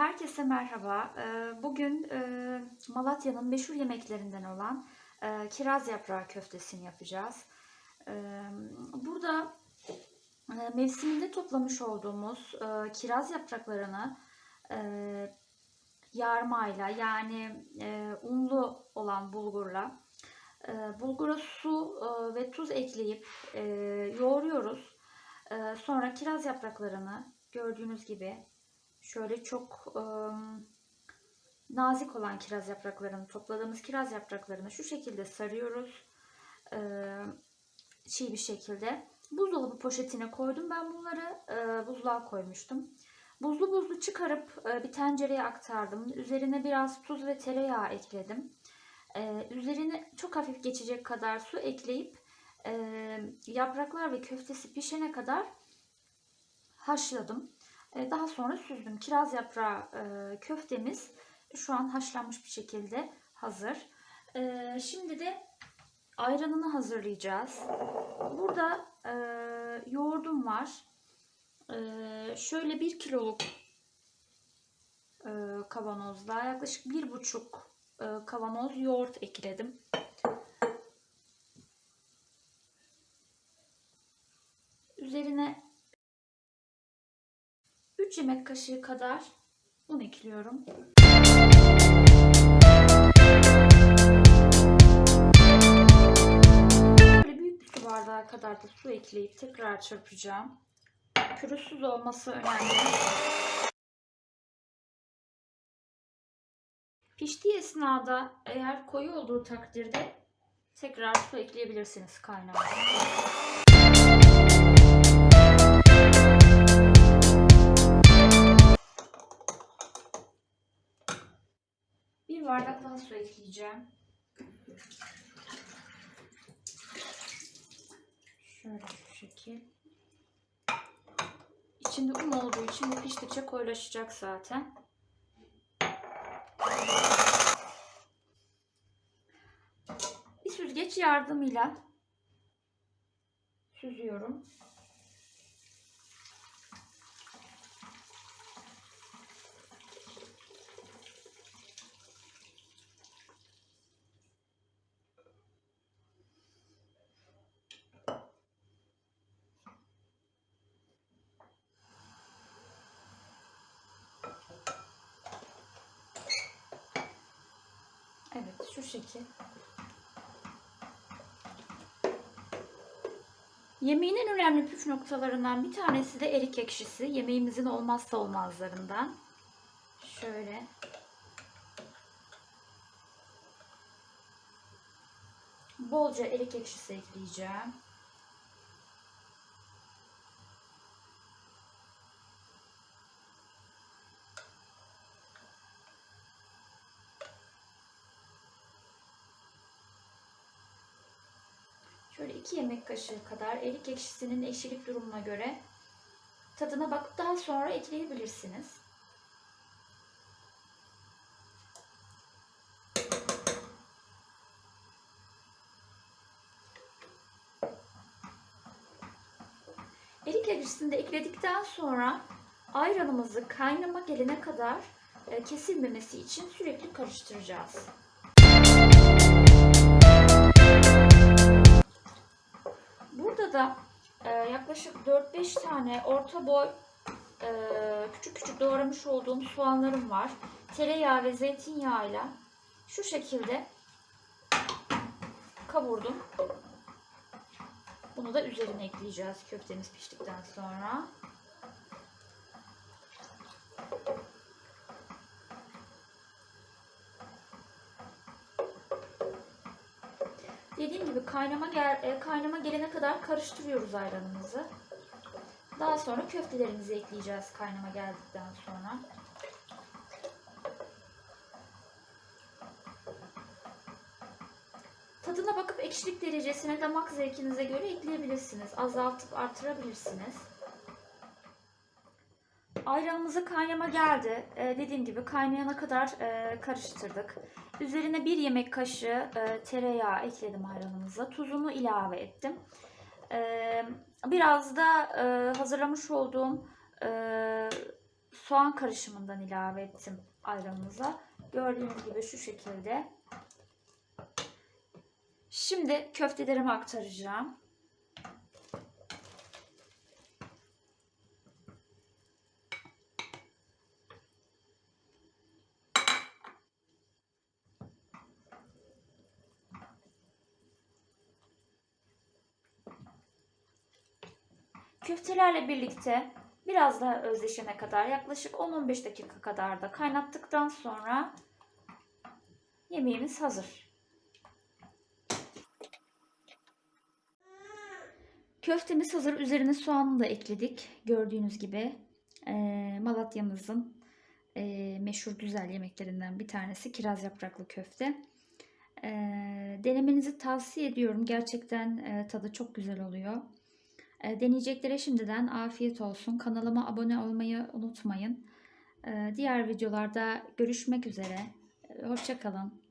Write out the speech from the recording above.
Herkese merhaba. Ee, Bugün e, Malatya'nın meşhur yemeklerinden olan e, kiraz yaprağı köftesini yapacağız. Ee, Burada e, mevsiminde toplamış olduğumuz kiraz yapraklarını yarmayla yani unlu olan bulgurla bulgura su ve tuz ekleyip yoğuruyoruz. Sonra kiraz yapraklarını gördüğünüz gibi şöyle çok ım, nazik olan kiraz yapraklarını topladığımız kiraz yapraklarını şu şekilde sarıyoruz. Ee, çiğ bir şekilde. Buzdolabı poşetine koydum. Ben bunları e, buzluğa koymuştum. Buzlu buzlu çıkarıp e, bir tencereye aktardım. Üzerine biraz tuz ve tereyağı ekledim. Ee, üzerine çok hafif geçecek kadar su ekleyip e, yapraklar ve köftesi pişene kadar haşladım. E, Daha sonra süzdüm. Kiraz yaprağı e, köftemiz şu an haşlanmış bir şekilde hazır. E, Şimdi de ayranını hazırlayacağız. Burada e, yoğurdum var. E, Şöyle bir kiloluk e, kavanozda yaklaşık bir buçuk e, kavanoz yoğurt ekledim. Üzerine 3 yemek kaşığı kadar un ekliyorum. Böyle büyük bir su bardağı kadar da su ekleyip tekrar çırpacağım. Pürüzsüz olması önemli. Piştiği esnada eğer koyu olduğu takdirde tekrar su ekleyebilirsiniz kaynamaya. Su ekleyeceğim. Şöyle şu şekil. İçinde un olduğu için bu piştikçe koyulaşacak zaten. Bir süzgeç yardımıyla süzüyorum. Şu şekil. Yemeğin önemli püf noktalarından bir tanesi de erik ekşisi. Yemeğimizin olmazsa olmazlarından. Şöyle. Bolca erik ekşisi ekleyeceğim. Şöyle 2 yemek kaşığı kadar erik ekşisinin ekşilik durumuna göre tadına bakıp daha sonra ekleyebilirsiniz. Erik ekşisini de ekledikten sonra ayranımızı kaynama gelene kadar e, kesilmemesi için sürekli karıştıracağız. Da e, yaklaşık 4-5 tane orta boy e, küçük küçük doğramış olduğum soğanlarım var. Tereyağı ve zeytinyağıyla şu şekilde kavurdum. Bunu da üzerine ekleyeceğiz köftemiz piştikten sonra. Dediğim gibi kaynama gel e, kaynama gelene kadar karıştırıyoruz ayranımızı. Daha sonra köftelerimizi ekleyeceğiz kaynama geldikten sonra. Tadına bakıp ekşilik derecesine damak zevkinize göre ekleyebilirsiniz. Azaltıp artırabilirsiniz. Ayranımızı kaynama geldi. Ee, dediğim gibi kaynayana kadar e, karıştırdık. Üzerine bir yemek kaşığı e, tereyağı ekledim ayranımıza. Tuzunu ilave ettim. E, biraz da e, hazırlamış olduğum e, soğan karışımından ilave ettim ayranımıza. Gördüğünüz gibi şu şekilde. Şimdi köftelerimi aktaracağım. Köftelerle birlikte biraz daha özleşene kadar yaklaşık 10-15 dakika kadar da kaynattıktan sonra yemeğimiz hazır. Köftemiz hazır. Üzerine soğanını da ekledik. Gördüğünüz gibi eee, Malatya'mızın eee, meşhur güzel yemeklerinden bir tanesi kiraz yapraklı köfte. Eee, denemenizi tavsiye ediyorum. Gerçekten tadı çok güzel oluyor. E, Deneyeceklere şimdiden afiyet olsun. Kanalıma abone olmayı unutmayın. E, Diğer videolarda görüşmek üzere. Hoşçakalın.